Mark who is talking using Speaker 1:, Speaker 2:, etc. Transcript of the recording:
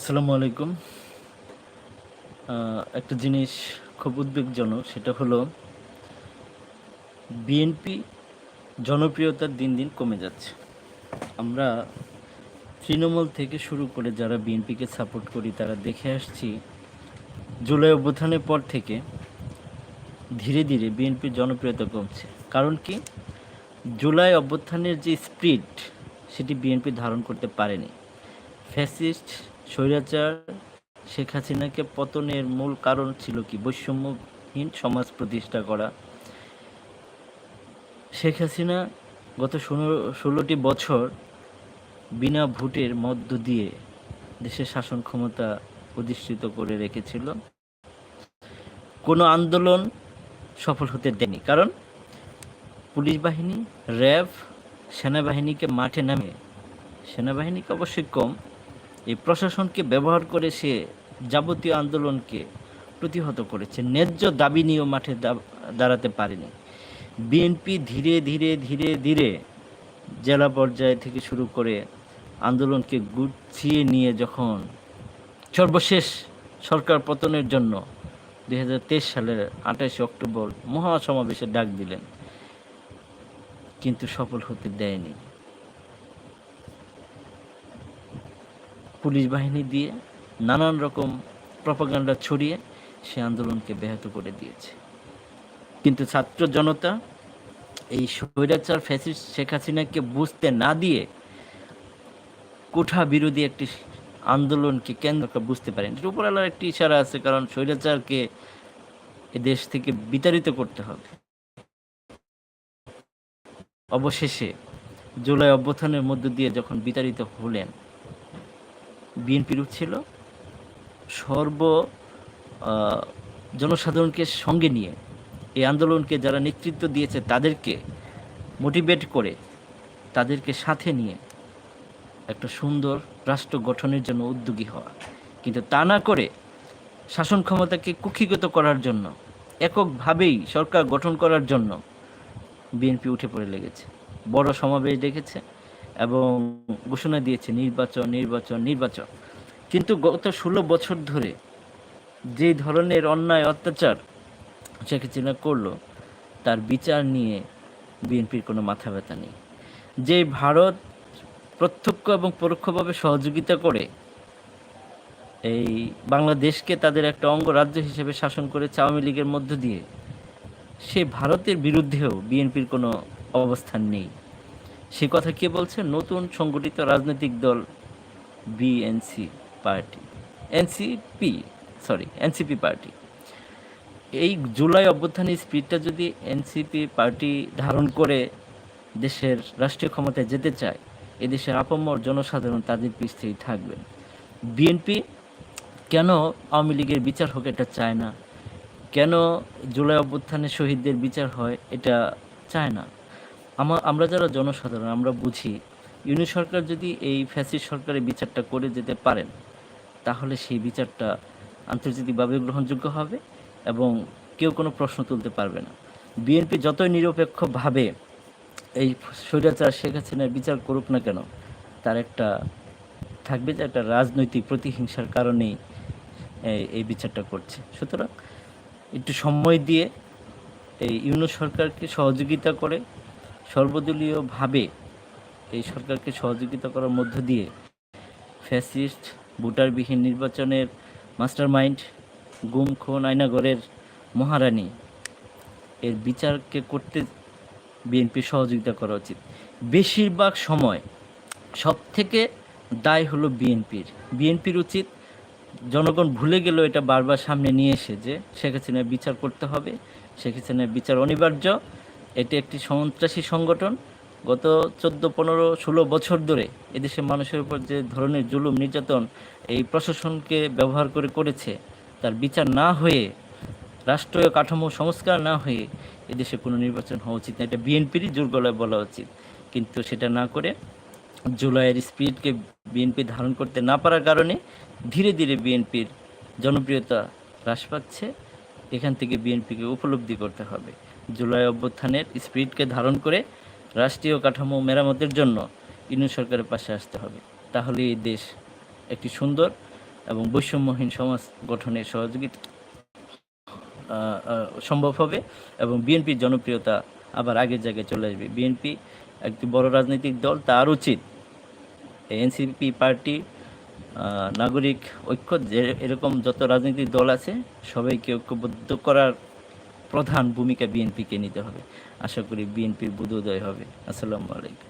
Speaker 1: আসসালামু আলাইকুম। একটা জিনিস খুব উদ্বেগজনক, সেটা হলো বিএনপি জনপ্রিয়তার দিন দিন কমে যাচ্ছে। আমরা তৃণমূল থেকে শুরু করে যারা বিএনপিকে সাপোর্ট করি, তারা দেখে আসছি, জুলাই অভ্যুত্থানের পর থেকে ধীরে ধীরে বিএনপির জনপ্রিয়তা কমছে। কারণ কি? জুলাই অভ্যুত্থানের যে স্পিরিট সেটি বিএনপি ধারণ করতে পারেনি। ফ্যাসিস্ট স্বৈরাচার শেখ হাসিনাকে পতনের মূল কারণ ছিল কি? বৈষম্যহীন সমাজ প্রতিষ্ঠা করা। শেখ হাসিনা গত ষোলো, ষোলোটি বছর বিনা ভোটের মধ্য দিয়ে দেশের শাসন ক্ষমতা অধিষ্ঠিত করে রেখেছিল। কোনো আন্দোলন সফল হতে দেয়নি। কারণ পুলিশ বাহিনী, র্যাব, সেনাবাহিনীকে মাঠে নামে সেনাবাহিনীকে অবশ্যই কম এই প্রশাসনকে ব্যবহার করে সে যাবতীয় আন্দোলনকে প্রতিহত করেছে। ন্যায্য দাবি নিয়েও মাঠে দাঁড়াতে পারেনি। বিএনপি ধীরে ধীরে ধীরে ধীরে জেলা পর্যায় থেকে শুরু করে আন্দোলনকে গুছিয়ে নিয়ে যখন সর্বশেষ সরকার পতনের জন্য দু হাজার তেইশ সালের আঠাশে অক্টোবর মহাসমাবেশে ডাক দিলেন, কিন্তু সফল হতে দেয়নি। পুলিশ বাহিনী দিয়ে নানান রকম প্রপাগান্ডা ছড়িয়ে সে আন্দোলনকে ব্যাহত করে দিয়েছে। কিন্তু ছাত্র জনতা এই স্বৈরাচার ফ্যাসিস্ট শেখ হাসিনাকে বুঝতে না দিয়ে কোঠা বিরোধী একটি আন্দোলনকে কেন্দ্র বুঝতে পারেন। এর উপরালার একটি ইশারা আছে, কারণ স্বৈরাচারকে এ দেশ থেকে বিতাড়িত করতে হবে। অবশেষে জুলাই অভ্যুত্থানের মধ্য দিয়ে যখন বিতাড়িত হলেন বিএনপির ছিল। সর্ব জনসাধারণকে সঙ্গে নিয়ে এই আন্দোলনকে যারা নেতৃত্ব দিয়েছে তাদেরকে মোটিভেট করে তাদেরকে সাথে নিয়ে একটা সুন্দর রাষ্ট্র গঠনের জন্য উদ্যোগী হওয়া। কিন্তু তা না করে শাসন ক্ষমতাকে কুক্ষিগত করার জন্য, এককভাবেই সরকার গঠন করার জন্য বিএনপি উঠে পড়ে লেগেছে। বড় সমাবেশ ডেকেছে। এবং ঘোষণা দিয়েছে নির্বাচন নির্বাচন নির্বাচন। কিন্তু গত ষোলো বছর ধরে যে ধরনের অন্যায়, অত্যাচার শেখ হাসিনা করল, তার বিচার নিয়ে বিএনপির কোনো মাথা ব্যথা নেই। যে ভারত প্রত্যক্ষ এবং পরোক্ষভাবে সহযোগিতা করে এই বাংলাদেশকে তাদের একটা অঙ্গরাজ্য হিসেবে শাসন করেছে আওয়ামী লীগের মধ্য দিয়ে, সে ভারতের বিরুদ্ধেও বিএনপির কোনো অবস্থান নেই। সে কথা কে বলছে? নতুন সংগঠিত রাজনৈতিক দল BNC party. NCP sorry NCP party. এই জুলাই অভ্যুত্থানের স্পিডটা যদি এনসিপি পার্টি ধারণ করে দেশের রাষ্ট্রীয় ক্ষমতায় যেতে চায়, এদেশের আপামর জনসাধারণ তাদের পিছিয়েই থাকবেন বিএনপি কেন আওয়ামী লীগের বিচার হোক এটা চায় না? কেন জুলাই অভ্যুত্থানে শহীদদের বিচার হয় এটা চায় না? আমা, আমরা যারা জনসাধারণ, আমরা বুঝি ইউনি সরকার যদি এই ফ্যাসিস্ট সরকারের বিচারটা করে যেতে পারেন, তাহলে সেই বিচারটা আন্তর্জাতিকভাবে গ্রহণযোগ্য হবে এবং কেউ কোনো প্রশ্ন তুলতে পারবে না। বিএনপি যতই নিরপেক্ষভাবে এই স্বৈরাচার শেখ হাসিনার বিচার করুক না কেন, তার একটা থাকবে যে একটা রাজনৈতিক প্রতিহিংসার কারণেই এই বিচারটা করছে। সুতরাং একটু সময় দিয়ে এই ইউনো সরকারকে সহযোগিতা করে সর্বদলীয়ভাবে এই সরকারকে সহযোগিতা করার মধ্য দিয়ে ফ্যাসিস্ট, ভোটারবিহীন নির্বাচনের মাস্টারমাইন্ড গুম খুন আয়নাগরের মহারানী এর বিচারকে করতে বিএনপি সহযোগিতা করা উচিত। বেশিরভাগ সময় সব থেকে দায় হলো বিএনপির। বিএনপির উচিত জনগণ ভুলে গেলেও এটা বারবার সামনে নিয়ে এসে যে শেখ হাসিনার বিচার করতে হবে, শেখ হাসিনার বিচার অনিবার্য এটি একটি সন্ত্রাসী সংগঠন। গত চোদ্দ, পনেরো, ষোলো বছর ধরে এদেশের মানুষের উপর যে ধরনের জুলুম, নির্যাতন এই প্রশাসনকে ব্যবহার করে করেছে, তার বিচার না হয়ে, রাষ্ট্রীয় কাঠামো সংস্কার না হয়ে এদেশে কোনো নির্বাচন হওয়া উচিত না। এটা বিএনপিরই জোর গলায় বলা উচিত। কিন্তু সেটা না করে জুলাইয়ের স্পিরিটকে বিএনপি ধারণ করতে না পারার কারণে ধীরে ধীরে বিএনপির জনপ্রিয়তা হ্রাস পাচ্ছে। এখান থেকে বিএনপিকে উপলব্ধি করতে হবে। জুলাই অভ্যুত্থানের স্পিরিটকে ধারণ করে রাষ্ট্রীয় কাঠামো মেরামতের জন্য ইউনিয়ন সরকারের পাশে আসতে হবে। তাহলে এই দেশ একটি সুন্দর এবং বৈষম্যহীন সমাজ গঠনের সহযোগিতা সম্ভব হবে এবং বিএনপির জনপ্রিয়তা আবার আগের জায়গায় চলে আসবে। বিএনপি একটি বড় রাজনৈতিক দল, তার উচিত এনসিপি পার্টি নাগরিক ঐক্য এরকম যত রাজনৈতিক দল আছে, সবাইকে ঐক্যবদ্ধ করার প্রধান ভূমিকা বিএনপিকে নিতে হবে। আশা করি বিএনপির বোধোদয় হবে। আসসালামু আলাইকুম।